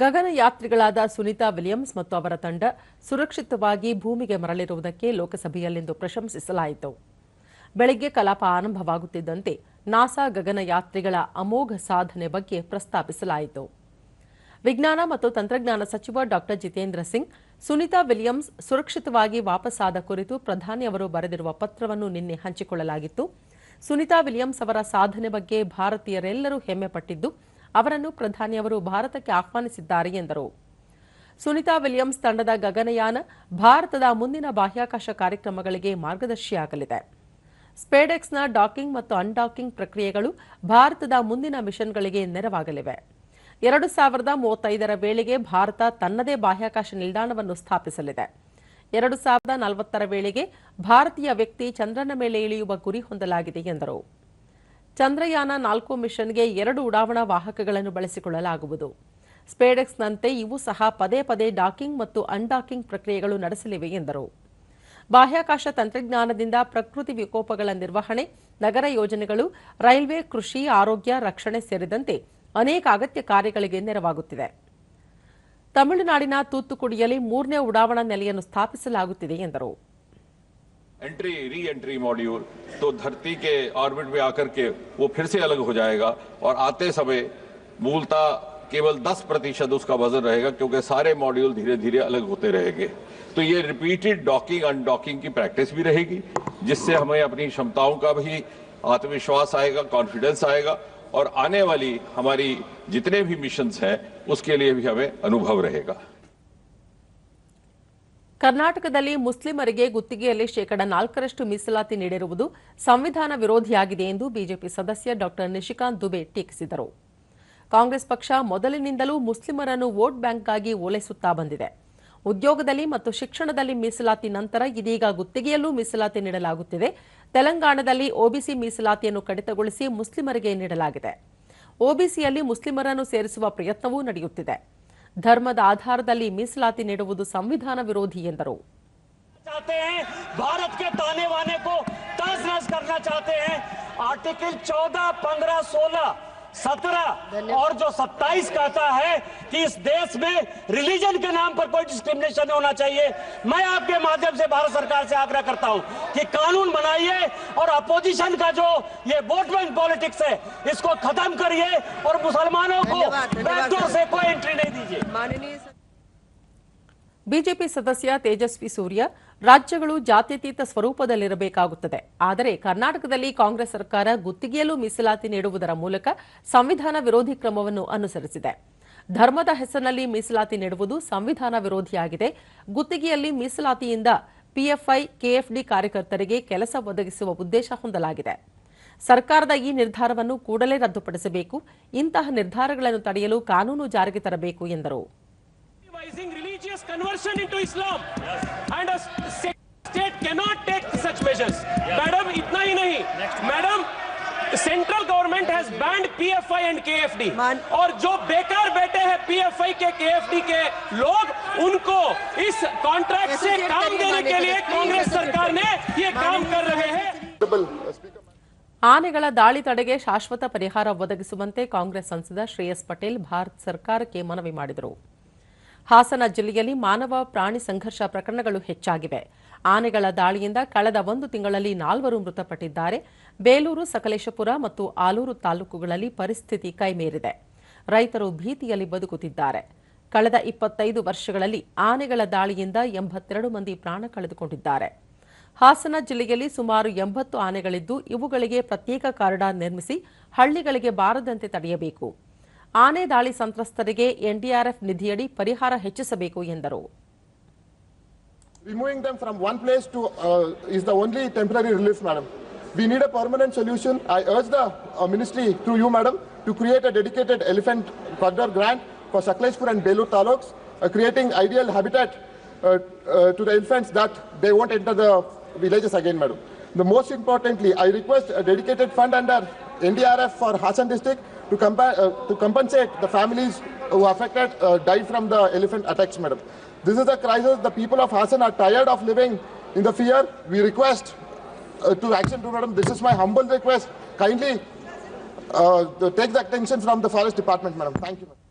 ಗಗನಯಾತ್ರಿಗಳಾದ Sunita Williams ಮತ್ತು ಅವರ ತಂಡ ಸುರಕ್ಷಿತವಾಗಿ ಭೂಮಿಗೆ ಮರಳಿರುವುದಕ್ಕೆ ಲೋಕಸಭೆಯಲ್ಲಿಂದು ಪ್ರಶಂಸಿಸಲಾಯಿತು. ಬೆಳಗ್ಗೆ ಕಲಾಪ ಆರಂಭವಾಗುತ್ತಿದ್ದಂತೆ ನಾಸಾ ಗಗನಯಾತ್ರಿಗಳ ಅಮೋಘ ಸಾಧನೆ ಬಗ್ಗೆ ಪ್ರಸ್ತಾಪಿಸಲಾಯಿತು. ವಿಜ್ಞಾನ ಮತ್ತು ತಂತ್ರಜ್ಞಾನ ಸಚಿವ ಡಾ. ಜಿತೇಂದ್ರ ಸಿಂಗ್, ಸುನೀತಾ ವಿಲಿಯಮ್ಸ್ ಸುರಕ್ಷಿತವಾಗಿ ವಾಪಸ್ಸಾದ ಕುರಿತು ಪ್ರಧಾನಿ ಅವರು ಬರೆದಿರುವ ಪತ್ರವನ್ನು ನಿನ್ನೆ ಹಂಚಿಕೊಳ್ಳಲಾಗಿತ್ತು. ಸುನೀತಾ ವಿಲಿಯಮ್ಸ್ ಅವರ ಸಾಧನೆ ಬಗ್ಗೆ ಭಾರತೀಯರೆಲ್ಲರೂ ಹೆಮ್ಮೆ ಪಟ್ಟಿದ್ದು ಅವರನ್ನು ಪ್ರಧಾನಿಯವರು ಭಾರತಕ್ಕೆ ಆಹ್ವಾನಿಸಿದ್ದಾರೆ ಎಂದರು. ಸುನಿತಾ ವಿಲಿಯಮ್ಸ್ ತಂಡದ ಗಗನಯಾನ ಭಾರತದ ಮುಂದಿನ ಬಾಹ್ಯಾಕಾಶ ಕಾರ್ಯಕ್ರಮಗಳಿಗೆ ಮಾರ್ಗದರ್ಶಿಯಾಗಲಿದೆ. ಸ್ಪೇಡೆಕ್ಸ್ನ ಡಾಕಿಂಗ್ ಮತ್ತು ಅನ್ಡಾಕಿಂಗ್ ಪ್ರಕ್ರಿಯೆಗಳು ಭಾರತದ ಮುಂದಿನ ಮಿಷನ್ಗಳಿಗೆ ನೆರವಾಗಲಿವೆ. ಎರಡು ಸಾವಿರದ ಮೂವತ್ತೈದರ ವೇಳೆಗೆ ಭಾರತ ತನ್ನದೇ ಬಾಹ್ಯಾಕಾಶ ನಿಲ್ದಾಣವನ್ನು ಸ್ಥಾಪಿಸಲಿದೆ. ಎರಡು ಸಾವಿರದ ನಲವತ್ತರ ವೇಳೆಗೆ ಭಾರತೀಯ ವ್ಯಕ್ತಿ ಚಂದ್ರನ ಮೇಲೆ ಇಳಿಯುವ ಗುರಿ ಹೊಂದಲಾಗಿದೆ ಎಂದರು. ಚಂದ್ರಯಾನ ನಾಲ್ಕು ಮಿಷನ್ಗೆ ಎರಡು ಉಡಾವಣಾ ವಾಹಕಗಳನ್ನು ಬಳಸಿಕೊಳ್ಳಲಾಗುವುದು. ಸ್ಪೇಡೆಕ್ಸ್ನಂತೆ ಇವು ಸಹ ಪದೇ ಪದೇ ಡಾಕಿಂಗ್ ಮತ್ತು ಅನ್ಡಾಕಿಂಗ್ ಪ್ರಕ್ರಿಯೆಗಳು ನಡೆಸಲಿವೆ ಎಂದರು. ಬಾಹ್ಯಾಕಾಶ ತಂತ್ರಜ್ಞಾನದಿಂದ ಪ್ರಕೃತಿ ವಿಕೋಪಗಳ ನಿರ್ವಹಣೆ, ನಗರ ಯೋಜನೆಗಳು, ರೈಲ್ವೆ, ಕೃಷಿ, ಆರೋಗ್ಯ, ರಕ್ಷಣೆ ಸೇರಿದಂತೆ ಅನೇಕ ಅಗತ್ಯ ಕಾರ್ಯಗಳಿಗೆ ನೆರವಾಗುತ್ತಿದೆ ತಮಿಳುನಾಡಿನ ತೂತ್ತುಕುಡಿಯಲ್ಲಿ ಮೂರನೇ ಉಡಾವಣಾ ನೆಲೆಯನ್ನು ಸ್ಥಾಪಿಸಲಾಗುತ್ತಿದೆ ಎಂದರು. एंट्री री एंट्री मॉड्यूल तो धरती के ऑर्बिट में आकर के वो फिर से अलग हो जाएगा और आते समय मूलता केवल 10 प्रतिशत उसका वज़न रहेगा, क्योंकि सारे मॉड्यूल धीरे धीरे अलग होते रहेंगे। तो ये रिपीटेड डॉकिंग अनडॉकिंग की प्रैक्टिस भी रहेगी, जिससे हमें अपनी क्षमताओं का भी आत्मविश्वास आएगा कॉन्फिडेंस आएगा, और आने वाली हमारी जितने भी मिशंस हैं, उसके लिए भी हमें अनुभव रहेगा। ಕರ್ನಾಟಕದಲ್ಲಿ ಮುಸ್ಲಿಮರಿಗೆ ಗುತ್ತಿಗೆಯಲ್ಲಿ ಶೇಕಡ ನಾಲ್ಕರಷ್ಟು ಮೀಸಲಾತಿ ನೀಡಿರುವುದು ಸಂವಿಧಾನ ವಿರೋಧಿಯಾಗಿದೆ ಎಂದು ಬಿಜೆಪಿ ಸದಸ್ಯ ಡಾ. ನಿಶಿಕಾಂತ್ ದುಬೆ ಟೀಕಿಸಿದರು. ಕಾಂಗ್ರೆಸ್ ಪಕ್ಷ ಮೊದಲಿನಿಂದಲೂ ಮುಸ್ಲಿಮರನ್ನು ವೋಟ್ ಬ್ಯಾಂಕ್ಗಾಗಿ ಓಲೈಸುತ್ತಾ ಬಂದಿದೆ. ಉದ್ಯೋಗದಲ್ಲಿ ಮತ್ತು ಶಿಕ್ಷಣದಲ್ಲಿ ಮೀಸಲಾತಿ ನಂತರ ಇದೀಗ ಗುತ್ತಿಗೆಯಲ್ಲೂ ಮೀಸಲಾತಿ ನೀಡಲಾಗುತ್ತಿದೆ. ತೆಲಂಗಾಣದಲ್ಲಿ ಒಬಿಸಿ ಮೀಸಲಾತಿಯನ್ನು ಕಡಿತಗೊಳಿಸಿ ಮುಸ್ಲಿಮರಿಗೆ ನೀಡಲಾಗಿದೆ. ಒಬಿಸಿಯಲ್ಲಿ ಮುಸ್ಲಿಮರನ್ನು ಸೇರಿಸುವ ಪ್ರಯತ್ನವೂ ನಡೆಯುತ್ತಿದೆ. ಧರ್ಮದ ಆಧಾರದಲ್ಲಿ ಮೀಸಲಾತಿ ನೀಡುವುದು ಸಂವಿಧಾನ ವಿರೋಧಿ ಎಂದರು चाहते हैं भारत के ताने वाने को तहस नहस करना चाहते हैं आर्टिकल 14, 15, 16, 17 और जो 27 कहता है कि इस देश में रिलीजन के नाम पर कोई डिस्क्रिमिनेशन होना चाहिए। मैं आपके माध्यम से भारत सरकार से आग्रह करता हूँ कि कानून बनाइए और अपोजिशन का जो ये वोट बैंक पॉलिटिक्स है इसको खत्म करिए और मुसलमानों को बैकडोर से कोई एंट्री नहीं दीजिए। माननीय ಬಿಜೆಪಿ ಸದಸ್ಯ ತೇಜಸ್ವಿ ಸೂರ್ಯ, ರಾಜ್ಯಗಳು ಜಾತ್ಯತೀತ ಸ್ವರೂಪದಲ್ಲಿರಬೇಕಾಗುತ್ತದೆ. ಆದರೆ ಕರ್ನಾಟಕದಲ್ಲಿ ಕಾಂಗ್ರೆಸ್ ಸರ್ಕಾರ ಗುತ್ತಿಗೆಯಲ್ಲೂ ಮೀಸಲಾತಿ ನೀಡುವುದರ ಮೂಲಕ ಸಂವಿಧಾನ ವಿರೋಧಿ ಕ್ರಮವನ್ನು ಅನುಸರಿಸಿದೆ. ಧರ್ಮದ ಹೆಸರಿನಲ್ಲಿ ಮೀಸಲಾತಿ ನೀಡುವುದು ಸಂವಿಧಾನ ವಿರೋಧಿಯಾಗಿದೆ. ಗುತ್ತಿಗೆಯಲ್ಲಿ ಮೀಸಲಾತಿಯಿಂದ ಪಿಎಫ್ಐ, ಕೆಎಫ್ಡಿ ಕಾರ್ಯಕರ್ತರಿಗೆ ಕೆಲಸ ಒದಗಿಸುವ ಉದ್ದೇಶ ಹೊಂದಲಾಗಿದೆ. ಸರ್ಕಾರದ ಈ ನಿರ್ಧಾರವನ್ನು ಕೂಡಲೇ ರದ್ದುಪಡಿಸಬೇಕು. ಇಂತಹ ನಿರ್ಧಾರಗಳನ್ನು ತಡೆಯಲು ಕಾನೂನು ಜಾರಿಗೆ ತರಬೇಕು ಎಂದರು. Devising religious conversion into Islam and a st- state cannot take such measures. Madam, इतना ही नहीं. Madam, central government has banned PFI and KFD मान- और जो बेकार बैठे हैं पीएफआई के केएफडी के लोग उनको इस कॉन्ट्रैक्ट से Associate काम करिए देने के माननीय लिए सदस्य, कांग्रेस please सरकार ने ये काम कर रहे हैं ಆನೆಗಳ ದಾಳಿ ತಡೆಗೆ ಶಾಶ್ವತ ಪರಿಹಾರ ಒದಗಿಸುವಂತೆ ಕಾಂಗ್ರೆಸ್ ಸಂಸದ ಶ್ರೇಯಸ್ ಪಟೇಲ್ ಭಾರತ ಸರ್ಕಾರಕ್ಕೆ ಮನವಿ ಮಾಡಿದರು ಹಾಸನ ಜಿಲ್ಲೆಯಲ್ಲಿ ಮಾನವ ಪ್ರಾಣಿ ಸಂಘರ್ಷ ಪ್ರಕರಣಗಳು ಹೆಚ್ಚಾಗಿವೆ. ಆನೆಗಳ ದಾಳಿಯಿಂದ ಕಳೆದ ಒಂದು ತಿಂಗಳಲ್ಲಿ ನಾಲ್ವರು ಮೃತಪಟ್ಟಿದ್ದಾರೆ. ಬೇಲೂರು, ಸಕಲೇಶಪುರ ಮತ್ತು ಆಲೂರು ತಾಲೂಕುಗಳಲ್ಲಿ ಪರಿಸ್ಥಿತಿ ಕೈಮೀರಿದೆ. ರೈತರು ಭೀತಿಯಲ್ಲಿ ಬದುಕುತ್ತಿದ್ದಾರೆ. ಕಳೆದ ಇಪ್ಪತ್ತೈದು ವರ್ಷಗಳಲ್ಲಿ ಆನೆಗಳ ದಾಳಿಯಿಂದ ಎಂಬತ್ತೆರಡು ಮಂದಿ ಪ್ರಾಣ ಕಳೆದುಕೊಂಡಿದ್ದಾರೆ. ಹಾಸನ ಜಿಲ್ಲೆಯಲ್ಲಿ ಸುಮಾರು ಎಂಬತ್ತು ಆನೆಗಳಿದ್ದು ಇವುಗಳಿಗೆ ಪ್ರತ್ಯೇಕ ಕಾರಿಡಾರ್ ನಿರ್ಮಿಸಿ ಹಳ್ಳಿಗಳಿಗೆ ಬಾರದಂತೆ ತಡೆಯಬೇಕು. ಆನೆ ದಾಳಿ ಸಂತ್ರಸ್ತರಿಗೆ ಎನ್ಡಿಆರ್ಎಫ್ ನಿಧಿಯಡಿ ಪರಿಹಾರ ಹೆಚ್ಚಿಸಬೇಕು ಎಂದರು Removing them from one place to uh, is the only temporary relief, madam. We need a permanent solution. I urge the uh, ministry through you, madam, to create a dedicated elephant corridor grant for Sakleshpur and Belur taluks, uh, creating ideal habitat uh, uh, to the elephants that they won't enter the villages again, madam. The most importantly, I request a dedicated fund under NDRF for Hassan district to, compa- uh, to compensate the families who affected uh, died from the elephant attacks, madam. This is a crisis. The people of Hassan are tired of living in the fear. We request uh, to action to madam. This is my humble request. Kindly uh, take the attention from the forest department, madam. Thank you. Madam.